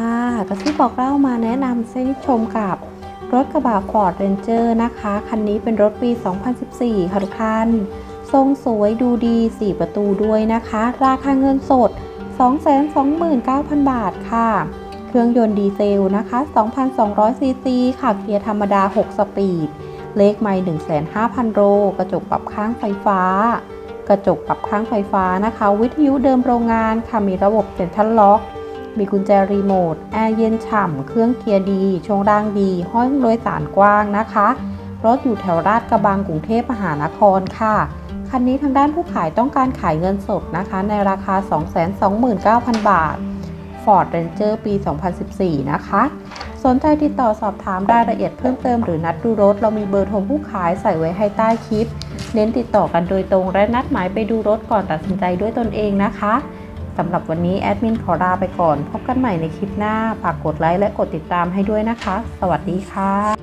ค่ะกระซิบอกเล่ามาแนะนำให้ชมกับรถกระบะ Ford Ranger นะคะ คันนี้เป็นรถปี 2014 ค่ะทุกท่าน ทรงสวยดูดี 4 ประตูด้วยนะคะ ราคาเงินสด 229,000 บาทค่ะ เครื่องยนต์ดีเซลนะคะ 2,200 ซีซีค่ะ เกียร์ธรรมดา 6 สปีด เลขไม่1,500โลกระจกปรับข้างไฟฟ้า กระจกปรับข้างไฟฟ้านะคะ วิทยุเดิมโรงงานค่ะ มีระบบเซ็นทรัลล็อก มีกุญแจรีโมท แอร์เย็นฉ่ำ เครื่องเกียร์ดี ช่วงล่างดี ห้องโดยสารกว้างนะคะ รถอยู่แถวราชกระบังกรุงเทพมหานครค่ะ คันนี้ทางด้านผู้ขายต้องการขายเงินสดนะคะ ในราคา 229,000 บาท Ford Ranger ปี 2014 นะคะ สนใจติดต่อสอบถามรายละเอียดเพิ่มเติมหรือนัดดูรถ เรามีเบอร์โทรผู้ขายใส่ไว้ให้ใต้คลิป เน้นติดต่อกันโดยตรงและนัดหมายไปดูรถก่อนตัดสินใจด้วยตนเองนะคะ สำหรับวันนี้แอดมินขอลาไปก่อน พบกันใหม่ในคลิปหน้า ฝากกดไลค์และกดติดตามให้ด้วยนะคะ สวัสดีค่ะ